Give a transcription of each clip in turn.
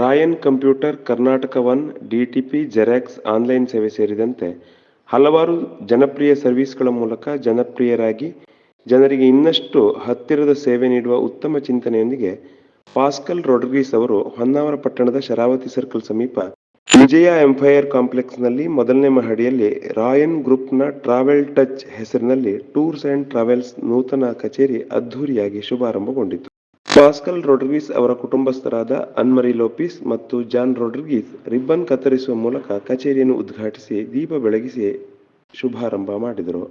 Rayan computer Karnataka one DTP xerox online ಸೇವೆ ಸೇರಿದಂತೆ ಹಲವಾರು ಜನಪ್ರಿಯ ಸರ್ವಿಸ್ಗಳ ಮೂಲಕ ಜನಪ್ರಿಯರಾಗಿ ಜನರಿಗೆ ಇನ್ನಷ್ಟು ಹತ್ತಿರದ ಸೇವೆ ನೀಡುವ ಉತ್ತಮ ಚಿಂತನೆಯೊಂದಿಗೆ ಪಾಸ್ಕಲ್ ರೊಡ್ರಿಗೀಸ್ ಅವರು ಹೊನ್ನಾವರ ಪಟ್ಟಣದ ಶರಾವತಿ ಸರ್ಕಲ್ ಸಮೀಪ ವಿಜಯ ಎಂಫೈರ್ ಕಾಂಪ್ಲೆಕ್ಸ್ನಲ್ಲಿ ಮೊದಲನೇ ಮಹಡಿಯಲ್ಲಿ ರಾಯನ್ ಗ್ರೂಪ್ನ ಟ್ರಾವೆಲ್ ಟಚ್ ಹೆಸರಿನಲ್ಲಿ ಟೂರ್ಸ್ ಅಂಡ್ ಟ್ರಾವೆಲ್ಸ್ ನೂತನ ಕಚೇರಿ ಅದ್ಧೂರಿಯಾಗಿ ಶುಭಾರಂಭಗೊಂಡಿತು. ಪಾಸ್ಕಲ್ ರೋಡ್ರಿಗೀಸ್ ಅವರ ಕುಟುಂಬಸ್ಥರಾದ ಅನ್ಮರಿ ಲೋಪಿಸ್ ಮತ್ತು ಜಾನ್ ರೋಡ್ರಿಗೀಸ್ ರಿಬ್ಬನ್ ಕತ್ತರಿಸುವ ಮೂಲಕ ಕಚೇರಿಯನ್ನು ಉದ್ಘಾಟಿಸಿ ದೀಪ ಬೆಳಗಿಸಿ ಶುಭಾರಂಭ ಮಾಡಿದರು.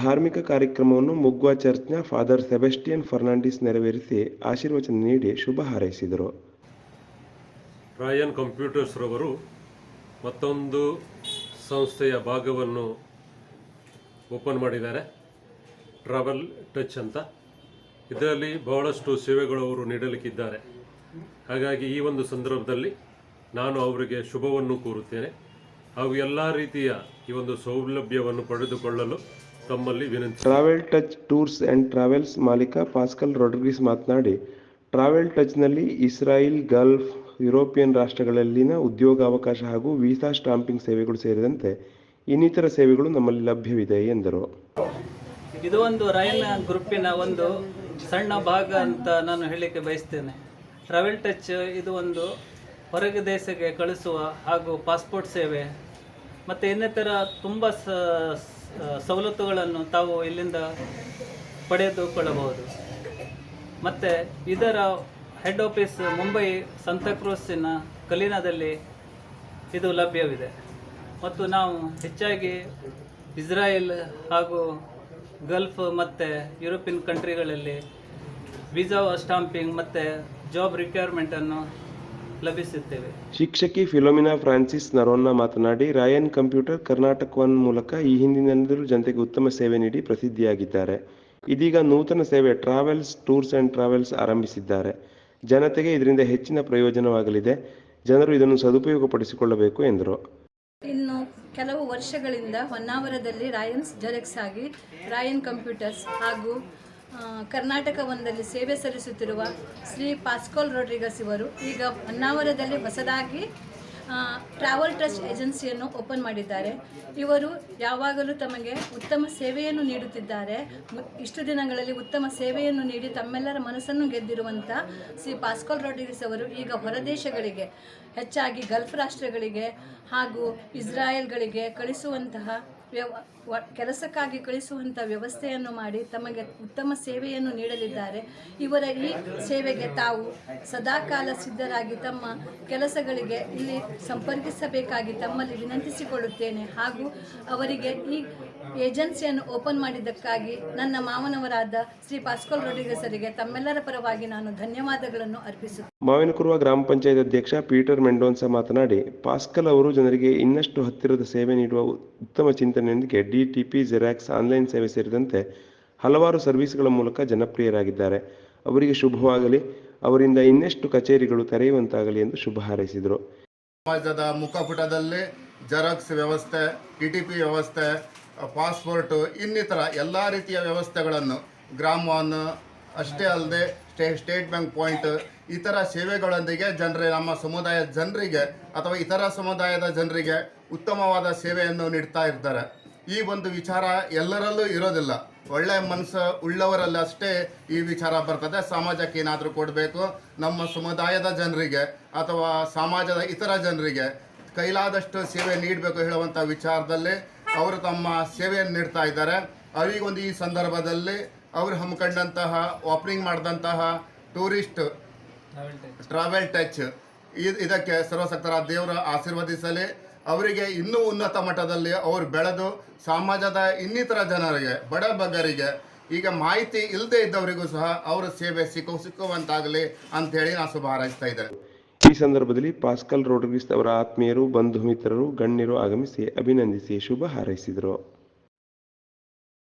ಧಾರ್ಮಿಕ ಕಾರ್ಯಕ್ರಮವನ್ನು ಮುಗ್ವಾ ಚರ್ಚ್ನ ಫಾದರ್ ಸೆಬೆಸ್ಟಿಯನ್ ಫರ್ನಾಂಡಿಸ್ ನೆರವೇರಿಸಿ ಆಶೀರ್ವಚನ ನೀಡಿ ಶುಭ ಹಾರೈಸಿದರು. ರಾಯನ್ ಕಂಪ್ಯೂಟರ್ಸ್ ರವರು ಮತ್ತೊಂದು ಸಂಸ್ಥೆಯ ಭಾಗವನ್ನು ಓಪನ್ ಮಾಡಿದ್ದಾರೆ. ಟ್ರಾವೆಲ್ ಟಚ್ ಅಂತ. ಇದರಲ್ಲಿ ಬಹಳಷ್ಟು ಸೇವೆಗಳು ಅವರು ನೀಡಲಿಕ್ಕಿದ್ದಾರೆ. ಹಾಗಾಗಿ ಈ ಒಂದು ಸಂದರ್ಭದಲ್ಲಿ ನಾನು ಅವರಿಗೆ ಶುಭವನ್ನು ಕೋರುತ್ತೇನೆ. ಹಾಗೂ ಎಲ್ಲ ರೀತಿಯ ಈ ಒಂದು ಸೌಲಭ್ಯವನ್ನು ಪಡೆದುಕೊಳ್ಳಲು ತಮ್ಮಲ್ಲಿ ವಿನಂತಿ travel touch tours and travels ಮಾಲೀಕ ಪಾಸ್ಕಲ್ ರೊಡ್ರಿಗಿಸ್ ಮಾತನಾಡಿ ಟ್ರಾವೆಲ್ ಟಚ್ನಲ್ಲಿ ಇಸ್ರಾಯಿಲ್ ಗಲ್ಫ್ ಯುರೋಪಿಯನ್ ರಾಷ್ಟ್ರಗಳಲ್ಲಿನ ಉದ್ಯೋಗಾವಕಾಶ ಹಾಗೂ ವೀಸಾ ಸ್ಟಾಂಪಿಂಗ್ ಸೇವೆಗಳು ಸೇರಿದಂತೆ ಇನ್ನಿತರ ಸೇವೆಗಳು ನಮ್ಮಲ್ಲಿ ಲಭ್ಯವಿದೆ ಎಂದರು. ಇದು ಒಂದು ರೈಲ್ ಗ್ರೂಪಿನ ಒಂದು ಸಣ್ಣ ಭಾಗ ಅಂತ ನಾನು ಹೇಳಲಿಕ್ಕೆ ಬಯಸ್ತೇನೆ. ಟ್ರಾವೆಲ್ ಟಚ್ ಇದು ಒಂದು ಹೊರಗೆ ದೇಶಕ್ಕೆ ಕಳಿಸುವ ಹಾಗೂ ಪಾಸ್ಪೋರ್ಟ್ ಸೇವೆ, ಮತ್ತು ಇನ್ನಿತರ ತುಂಬ ಸವಲತ್ತುಗಳನ್ನು ತಾವು ಇಲ್ಲಿಂದ ಪಡೆದುಕೊಳ್ಳಬಹುದು. ಮತ್ತು ಇದರ ಹೆಡ್ ಆಫೀಸ್ ಮುಂಬೈ ಸಂತಕ್ರೂಸಿನ ಕಲೀನಾದಲ್ಲಿ ಇದು ಲಭ್ಯವಿದೆ. ಮತ್ತು ನಾವು ಹೆಚ್ಚಾಗಿ ಇಸ್ರಾಯೇಲ್ ಹಾಗೂ ಗಲ್ಫ್ ಮತ್ತು ಯುರೋಪಿಯನ್ ಕಂಟ್ರಿಗಳಲ್ಲಿ ವೀಸಾ ಸ್ಟಾಂಪಿಂಗ್ ಮತ್ತು ಜಾಬ್ ರಿಕ್ವೈರ್ಮೆಂಟನ್ನು ಲಭಿಸುತ್ತೇವೆ. ಶಿಕ್ಷಕಿ ಫಿಲೋಮಿನಾ ಫ್ರಾನ್ಸಿಸ್ ನರೋನ್ನ ಮಾತನಾಡಿ, ರಾಯನ್ ಕಂಪ್ಯೂಟರ್ ಕರ್ನಾಟಕ ಒನ್ ಮೂಲಕ ಈ ಹಿಂದಿನಿಂದಲೂ ಜನತೆಗೆ ಉತ್ತಮ ಸೇವೆ ನೀಡಿ ಪ್ರಸಿದ್ಧಿಯಾಗಿದ್ದಾರೆ. ಇದೀಗ ನೂತನ ಸೇವೆ ಟ್ರಾವೆಲ್ಸ್, ಟೂರ್ಸ್ ಆ್ಯಂಡ್ ಟ್ರಾವೆಲ್ಸ್ ಆರಂಭಿಸಿದ್ದಾರೆ. ಜನತೆಗೆ ಇದರಿಂದ ಹೆಚ್ಚಿನ ಪ್ರಯೋಜನವಾಗಲಿದೆ. ಜನರು ಇದನ್ನು ಸದುಪಯೋಗಪಡಿಸಿಕೊಳ್ಳಬೇಕು ಎಂದರು. ಇನ್ನು ಕೆಲವು ವರ್ಷಗಳಿಂದ ಹೊನ್ನಾವರದಲ್ಲಿ ರಾಯನ್ಸ್ ಜೆರೆಕ್ಸ್ ಆಗಿ ರಾಯನ್ ಕಂಪ್ಯೂಟರ್ಸ್ ಹಾಗೂ ಕರ್ನಾಟಕ ಒಂದಲ್ಲಿ ಸೇವೆ ಸಲ್ಲಿಸುತ್ತಿರುವ ಶ್ರೀ ಪಾಸ್ಕೋಲ್ ರೋಡ್ರಿಗಸ್ ಇವರು ಈಗ ಹೊನ್ನಾವರದಲ್ಲಿ ಹೊಸದಾಗಿ ಟ್ರಾವೆಲ್ ಟ್ರಸ್ಟ್ ಏಜೆನ್ಸಿಯನ್ನು ಓಪನ್ ಮಾಡಿದ್ದಾರೆ. ಇವರು ಯಾವಾಗಲೂ ತಮಗೆ ಉತ್ತಮ ಸೇವೆಯನ್ನು ನೀಡುತ್ತಿದ್ದಾರೆ. ಇಷ್ಟು ದಿನಗಳಲ್ಲಿ ಉತ್ತಮ ಸೇವೆಯನ್ನು ನೀಡಿ ತಮ್ಮೆಲ್ಲರ ಮನಸ್ಸನ್ನು ಗೆದ್ದಿರುವಂಥ ಸಿ ಪಾಸ್ಕಲ್ ರೋಡ್ರಿಗಸ್ ಅವರು ಈಗ ಹೊರದೇಶಗಳಿಗೆ ಹೆಚ್ಚಾಗಿ ಗಲ್ಫ್ ರಾಷ್ಟ್ರಗಳಿಗೆ ಹಾಗೂ ಇಸ್ರಾಯೇಲ್ಗಳಿಗೆ ಕಳಿಸುವಂತಹ ವ್ಯವ ಕೆಲಸಕ್ಕಾಗಿ ಕಳಿಸುವಂಥ ವ್ಯವಸ್ಥೆಯನ್ನು ಮಾಡಿ ತಮಗೆ ಉತ್ತಮ ಸೇವೆಯನ್ನು ನೀಡಲಿದ್ದಾರೆ. ಇವರ ಈ ಸೇವೆಗೆ ತಾವು ಸದಾಕಾಲ ಸಿದ್ಧರಾಗಿ ತಮ್ಮ ಕೆಲಸಗಳಿಗೆ ಇಲ್ಲಿ ಸಂಪರ್ಕಿಸಬೇಕಾಗಿ ತಮ್ಮಲ್ಲಿ ವಿನಂತಿಸಿಕೊಳ್ಳುತ್ತೇನೆ. ಹಾಗೂ ಅವರಿಗೆ ಈ ಏಜೆನ್ಸಿಯನ್ನು ಓಪನ್ ಮಾಡಿದ್ದಕ್ಕಾಗಿ ನನ್ನ ಮಾವನವರಾದ ಶ್ರೀ ಪಾಸ್ಕೋಲ್ ರೊಡಿಗಸರಿಗೆ ತಮ್ಮೆಲ್ಲರ ಪರವಾಗಿ ನಾನು ಧನ್ಯವಾದಗಳನ್ನು ಅರ್ಪಿಸುತ್ತೇನೆ. ಮಾವಿನಕುರುವ ಗ್ರಾಮ ಪಂಚಾಯತ್ ಅಧ್ಯಕ್ಷ ಪೀಟರ್ ಮೆಂಡೋನ್ಸ ಮಾತನಾಡಿ ಪಾಸ್ಕಲ್ ಅವರು ಜನರಿಗೆ ಇನ್ನಷ್ಟು ಹತ್ತಿರದ ಸೇವೆ ನೀಡುವ ಉತ್ತಮ ಚಿಂತನೆಯೊಂದಿಗೆ ಡಿಟಿಪಿ ಜೆರಾಕ್ಸ್ ಆನ್ಲೈನ್ ಸೇವೆ ಸೇರಿದಂತೆ ಹಲವಾರು ಸರ್ವಿಸ್ಗಳ ಮೂಲಕ ಜನಪ್ರಿಯರಾಗಿದ್ದಾರೆ. ಅವರಿಗೆ ಶುಭವಾಗಲಿ. ಅವರಿಂದ ಇನ್ನಷ್ಟು ಕಚೇರಿಗಳು ತೆರೆಯುವಂತಾಗಲಿ ಎಂದು ಶುಭ ಹಾರೈಸಿದರು. ಸಮಾಜದ ಮುಖಪುಟದಲ್ಲಿ ಜೆರಾಕ್ಸ್ ವ್ಯವಸ್ಥೆ ಟಿಟಿಪಿ ಟಿ ಪಿ ವ್ಯವಸ್ಥೆ ಪಾಸ್ಪೋರ್ಟು, ಇನ್ನಿತರ ಎಲ್ಲ ರೀತಿಯ ವ್ಯವಸ್ಥೆಗಳನ್ನು ಗ್ರಾಮ ಒನ್ ಅಷ್ಟೇ ಅಲ್ಲದೆ ಸ್ಟೇ, ಸ್ಟೇಟ್ ಬ್ಯಾಂಕ್ ಪಾಯಿಂಟ್, ಇತರ ಸೇವೆಗಳೊಂದಿಗೆ ಜನರಿಗೆ ನಮ್ಮ ಸಮುದಾಯದ ಜನರಿಗೆ ಅಥವಾ ಇತರ ಸಮುದಾಯದ ಜನರಿಗೆ ಉತ್ತಮವಾದ ಸೇವೆಯನ್ನು ನೀಡ್ತಾ ಇರ್ತಾರೆ. ಈ ಒಂದು ವಿಚಾರ ಎಲ್ಲರಲ್ಲೂ ಇರೋದಿಲ್ಲ. ಒಳ್ಳೆಯ ಮನಸ್ಸು ಉಳ್ಳವರಲ್ಲಿ ಅಷ್ಟೇ ಈ ವಿಚಾರ ಬರ್ತದೆ. ಸಮಾಜಕ್ಕೆ ಏನಾದರೂ ಕೊಡಬೇಕು. ನಮ್ಮ ಸಮುದಾಯದ ಜನರಿಗೆ ಅಥವಾ ಸಮಾಜದ ಇತರ ಜನರಿಗೆ ಕೈಲಾದಷ್ಟು ಸೇವೆ ನೀಡಬೇಕು ಹೇಳುವಂಥ ವಿಚಾರದಲ್ಲಿ ಅವರು ತಮ್ಮ ಸೇವೆಯನ್ನು ನೀಡ್ತಾ ಇದ್ದಾರೆ. ಅವರಿಗೊಂದು ಈ ಸಂದರ್ಭದಲ್ಲಿ ಅವರು ಹಮ್ಮಿಕೊಂಡಂತಹ ಓಪನಿಂಗ್ ಮಾಡಿದಂತಹ ಟೂರಿಸ್ಟ್ ಟ್ರಾವೆಲ್ ಟಚ್ ಇದಕ್ಕೆ ಸರ್ವಸಕ್ತರ ದೇವರ ಆಶೀರ್ವದಿಸಲಿ. ಅವರಿಗೆ ಇನ್ನೂ ಉನ್ನತ ಮಟ್ಟದಲ್ಲಿ ಅವರು ಬೆಳೆದು, ಸಮಾಜದ ಇನ್ನಿತರ ಜನರಿಗೆ, ಬಡ ಬಗ್ಗರಿಗೆ, ಈಗ ಮಾಹಿತಿ ಇಲ್ಲದೆ ಇದ್ದವರಿಗೂ ಸಹ ಅವರ ಸೇವೆ ಸಿಕ್ಕು, ಸಿಕ್ಕುವಂತಾಗಲಿ ಅಂತೇಳಿ ನಾನು ಶುಭ ಹಾರೈಸ್ತಾ ಇದ್ದೇನೆ. ಈ ಸಂದರ್ಭದಲ್ಲಿ ಪಾಸ್ಕಲ್ ರೋಡ್ರಿಗಿಸ್ ಅವರ ಆತ್ಮೀಯರು ಬಂಧು ಮಿತ್ರರು ಗಣ್ಯರು ಆಗಮಿಸಿ ಅಭಿನಂದಿಸಿ ಶುಭ ಹಾರೈಸಿದರು.